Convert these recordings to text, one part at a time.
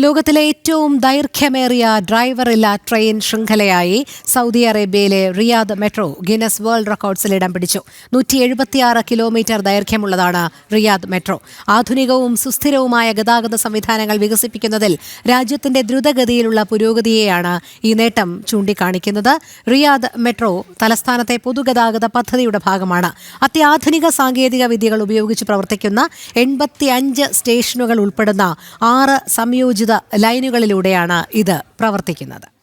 ലോകത്തിലെ ഏറ്റവും ദൈർഘ്യമേറിയ ഡ്രൈവറില്ല ട്രെയിൻ ശൃംഖലയായി സൗദി അറേബ്യയിലെ റിയാദ് മെട്രോ ഗിനസ് വേൾഡ് റെക്കോർഡ്സിൽ ഇടം പിടിച്ചു. നൂറ്റി എഴുപത്തിയാറ് കിലോമീറ്റർ ദൈർഘ്യമുള്ളതാണ് റിയാദ് മെട്രോ. ആധുനികവും സുസ്ഥിരവുമായ ഗതാഗത സംവിധാനങ്ങൾ വികസിപ്പിക്കുന്നതിൽ രാജ്യത്തിന്റെ ദ്രുതഗതിയിലുള്ള പുരോഗതിയെയാണ് ഈ നേട്ടം ചൂണ്ടിക്കാണിക്കുന്നത്. റിയാദ് മെട്രോ തലസ്ഥാനത്തെ പൊതുഗതാഗത പദ്ധതിയുടെ ഭാഗമാണ്. അത്യാധുനിക സാങ്കേതിക വിദ്യകൾ ഉപയോഗിച്ച് പ്രവർത്തിക്കുന്ന എൺപത്തിയഞ്ച് സ്റ്റേഷനുകൾ ഉൾപ്പെടുന്ന ആറ് സംയോജിത ലൈനുകളിലൂടെയാണ് ഇത് പ്രവർത്തിക്കുന്നത്.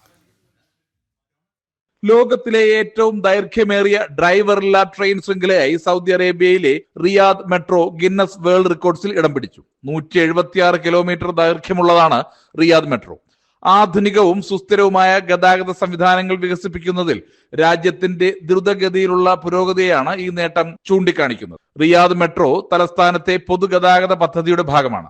ലോകത്തിലെ ഏറ്റവും ദൈർഘ്യമേറിയ ഡ്രൈവറില്ല ട്രെയിൻ ശൃംഖലയായി സൗദി അറേബ്യയിലെ റിയാദ് മെട്രോ ഗിന്നസ് വേൾഡ് റെക്കോർഡ്സിൽ ഇടം പിടിച്ചു. നൂറ്റി എഴുപത്തിയാറ് കിലോമീറ്റർ ദൈർഘ്യമുള്ളതാണ് റിയാദ് മെട്രോ. ആധുനികവും സുസ്ഥിരവുമായ ഗതാഗത സംവിധാനങ്ങൾ വികസിപ്പിക്കുന്നതിൽ രാജ്യത്തിന്റെ ദ്രുതഗതിയിലുള്ള പുരോഗതിയാണ് ഈ നേട്ടം ചൂണ്ടിക്കാണിക്കുന്നത്. റിയാദ് മെട്രോ തലസ്ഥാനത്തെ പൊതുഗതാഗത പദ്ധതിയുടെ ഭാഗമാണ്.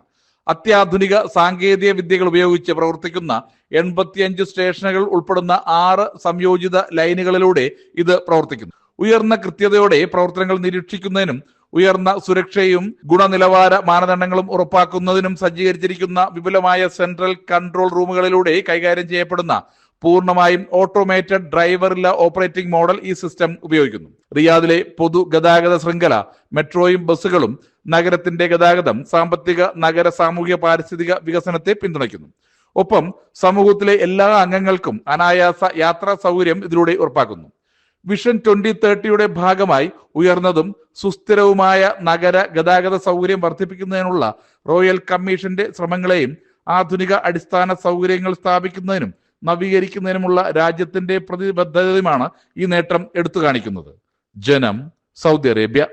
അത്യാധുനിക സാങ്കേതിക വിദ്യകൾ ഉപയോഗിച്ച് പ്രവർത്തിക്കുന്ന എൺപത്തിയഞ്ച് സ്റ്റേഷനുകൾ ഉൾപ്പെടുന്ന ആറ് സംയോജിത ലൈനുകളിലൂടെ ഇത് പ്രവർത്തിക്കുന്നു. ഉയർന്ന കൃത്യതയോടെ പ്രവർത്തനങ്ങൾ നിരീക്ഷിക്കുന്നതിനും ഉയർന്ന സുരക്ഷയും ഗുണനിലവാര മാനദണ്ഡങ്ങളും ഉറപ്പാക്കുന്നതിനും സജ്ജീകരിച്ചിരിക്കുന്ന വിപുലമായ സെൻട്രൽ കൺട്രോൾ റൂമുകളിലൂടെ കൈകാര്യം ചെയ്യപ്പെടുന്ന പൂർണമായും ഓട്ടോമേറ്റഡ് ഡ്രൈവറില്ല ഓപ്പറേറ്റിംഗ് മോഡൽ ഈ സിസ്റ്റം ഉപയോഗിക്കുന്നു. റിയാദിലെ പൊതുഗതാഗത ശൃംഖല മെട്രോയും ബസ്സുകളും നഗരത്തിന്റെ ഗതാഗതം സാമ്പത്തിക നഗര സാമൂഹിക പാരിസ്ഥിതിക വികസനത്തെ പിന്തുണയ്ക്കുന്നു. ഒപ്പം സമൂഹത്തിലെ എല്ലാ അംഗങ്ങൾക്കും അനായാസ യാത്രാ സൗകര്യം ഇതിലൂടെ ഉറപ്പാക്കുന്നു. വിഷൻ ട്വന്റി തേർട്ടിയുടെ ഭാഗമായി ഉയർന്നതും സുസ്ഥിരവുമായ നഗര ഗതാഗത സൗകര്യം വർദ്ധിപ്പിക്കുന്നതിനുള്ള റോയൽ കമ്മീഷന്റെ ശ്രമങ്ങളെയും ആധുനിക അടിസ്ഥാന സൗകര്യങ്ങൾ സ്ഥാപിക്കുന്നതിനും നവീകരിക്കുന്നതിനുമുള്ള രാജ്യത്തിന്റെ പ്രതിബദ്ധതയുമാണ് ഈ നേട്ടം എടുത്തു കാണിക്കുന്നത്. ജനം സൗദി അറേബ്യ.